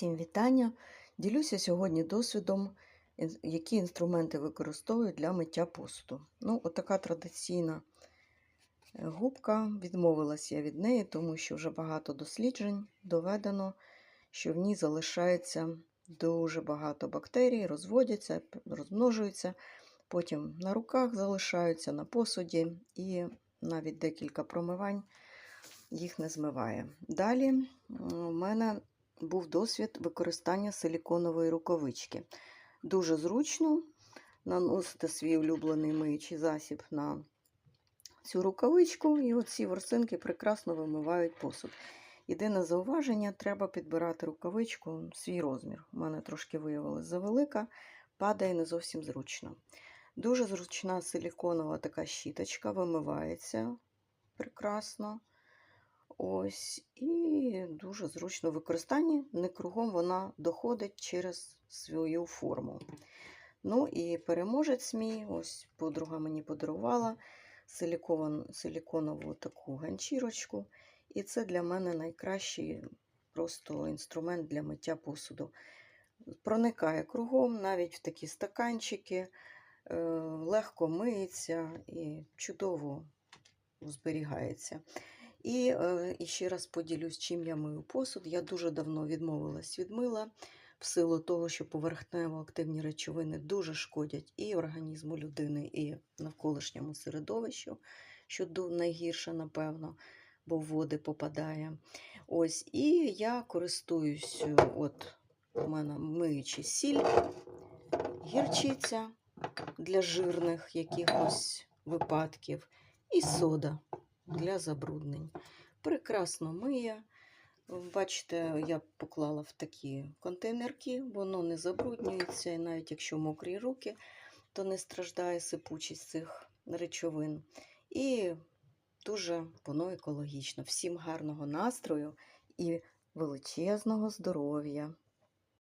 Всім вітання! Ділюся сьогодні досвідом, які інструменти використовую для миття посуду. Ну, отака традиційна е, губка. Відмовилась я від неї, тому що вже багато досліджень доведено, що в ній залишається дуже багато бактерій, розводяться, розмножуються, потім на руках залишаються, на посуді, і навіть декілька промивань їх не змиває. Далі у мене був досвід використання силіконової рукавички. Дуже зручно наносити свій улюблений миючий засіб на цю рукавичку, і оці ворсинки прекрасно вимивають посуд. Єдине зауваження, треба підбирати рукавичку свій розмір. У мене трошки виявилось завелика, падає не зовсім зручно. Дуже зручна силіконова така щіточка, вимивається прекрасно. Ось, і дуже зручно в використанні. Не кругом вона доходить через свою форму. Ну і переможець мій, ось подруга мені подарувала силіконову таку ганчірочку. І це для мене найкращий просто інструмент для миття посуду. Проникає кругом, навіть в такі стаканчики, е, легко миється і чудово зберігається. І, і ще раз поділюсь, чим я мию посуд. Я дуже давно відмовилась від мила в силу того, що поверхнево-активні речовини дуже шкодять і організму людини, і навколишньому середовищу, що найгірше, напевно, бо в води попадає. Ось, і я користуюсь, е, от у мене миючий сіль, гірчиця для жирних якихось випадків, і сода для забруднень. Прекрасно миє. Бачите, я поклала в такі контейнерки, воно не забруднюється, і навіть якщо мокрі руки, то не страждає сипучість цих речовин. І дуже воно екологічно. Всім гарного настрою і величезного здоров'я!